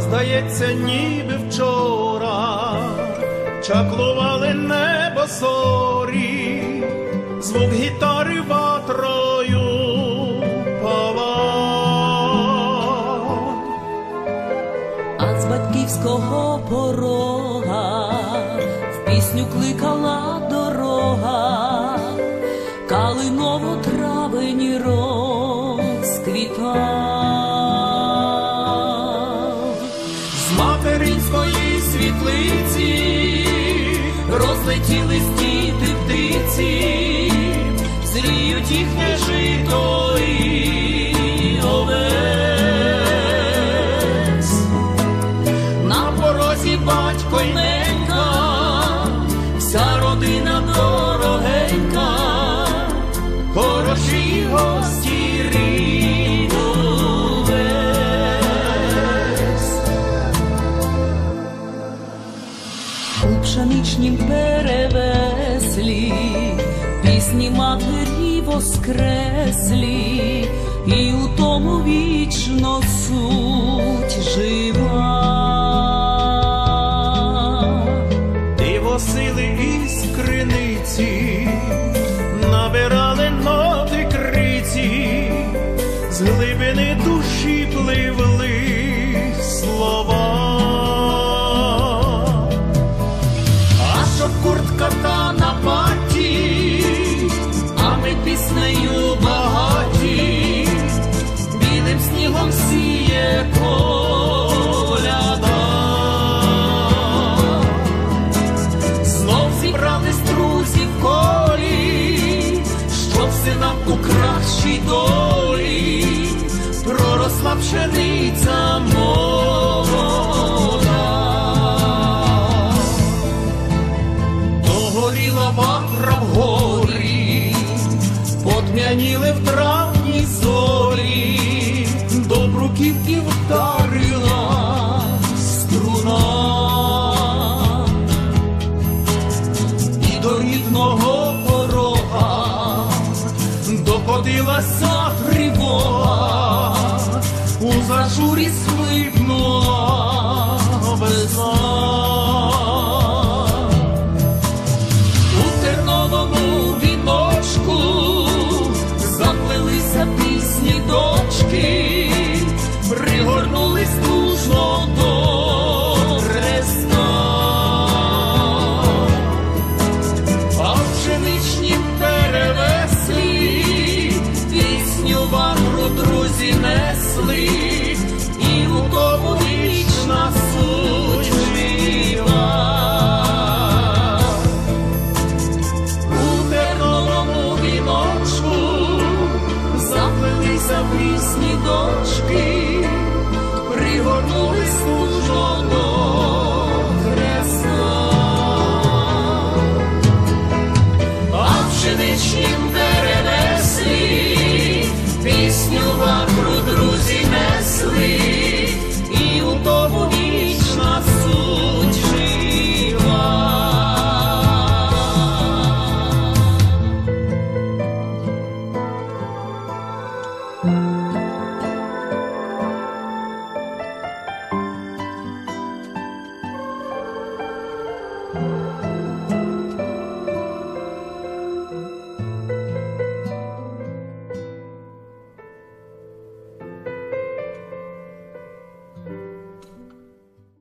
здається, ніби вчора чаклували небо зорі, звук гітари ватрою палав. а з батьківського порога в пісню кликала дорога, калиново травені розквітав. Розлетілись діти птиці, зріють їхнє жито і овес. На порозі батько й ненька, вся родина дорогенька, хороші гості ріду весь. У перевеслі пісні матері воскреслі, і у тому вічно суть проросла пшениця молода. Догоріла ватра в горі, потмяніли в травні зорі, до бруківки вдарила струна. І до рідного порога докотилася зажурі